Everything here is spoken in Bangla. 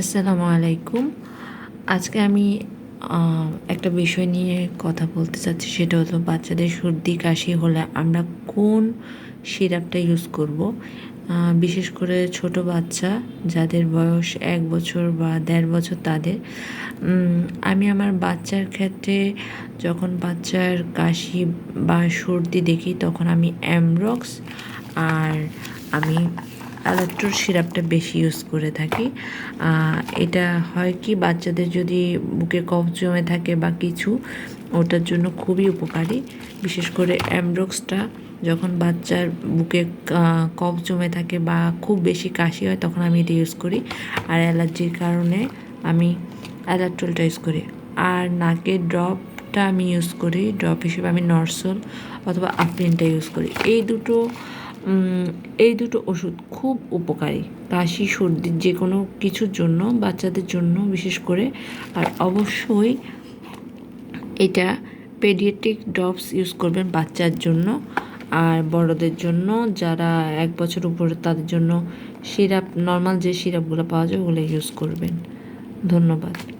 আসসালামু আলাইকুম আজকে আমি একটা বিষয় নিয়ে কথা বলতে চাচ্ছি, সেটা হলো বাচ্চাদের সর্দি, কাশি হলে আমরা কোন সিরাপটা ইউজ করব? বিশেষ করে ছোট বাচ্চা যাদের বয়স এক বছর বা দেড় বছর তাদের আমি আমার বাচ্চার ক্ষেত্রে যখন বাচ্চার কাশি বা সর্দি দেখি তখন আমি অ্যামরক্স আর আমি অ্যালাক্টোর সিরাপটা বেশি ইউজ করে থাকি। এটা হয় কি, বাচ্চাদের যদি বুকে কফ জমে থাকে বা কিছু, ওটার জন্য খুবই উপকারী। বিশেষ করে অ্যামব্রক্সটা যখন বাচ্চার বুকে কফ জমে থাকে বা খুব বেশি কাশি হয়, তখন আমি এটা ইউজ করি। আর অ্যালার্জির কারণে আমি অ্যালাক্টোলটা ইউজ করি। আর নাকের ড্রপটা আমি ইউজ করি, ড্রপ হিসেবে আমি নরসল অথবা আফরিনটা ইউজ করি। এই দুটো এই দুটো ওষুধ খুব উপকারী। কাশি সর্দির যে কোনো কিছুর জন্য, বাচ্চাদের জন্য বিশেষ করে। আর অবশ্যই এটা পেডিয়াট্রিক ড্রপস ইউজ করবেন বাচ্চার জন্য। আর বড়দের জন্য, যারা এক বছর উপরে তাদের জন্য সিরাপ নর্মাল যে সিরাপগুলো পাওয়া যায় ওগুলো ইউজ করবেন। ধন্যবাদ।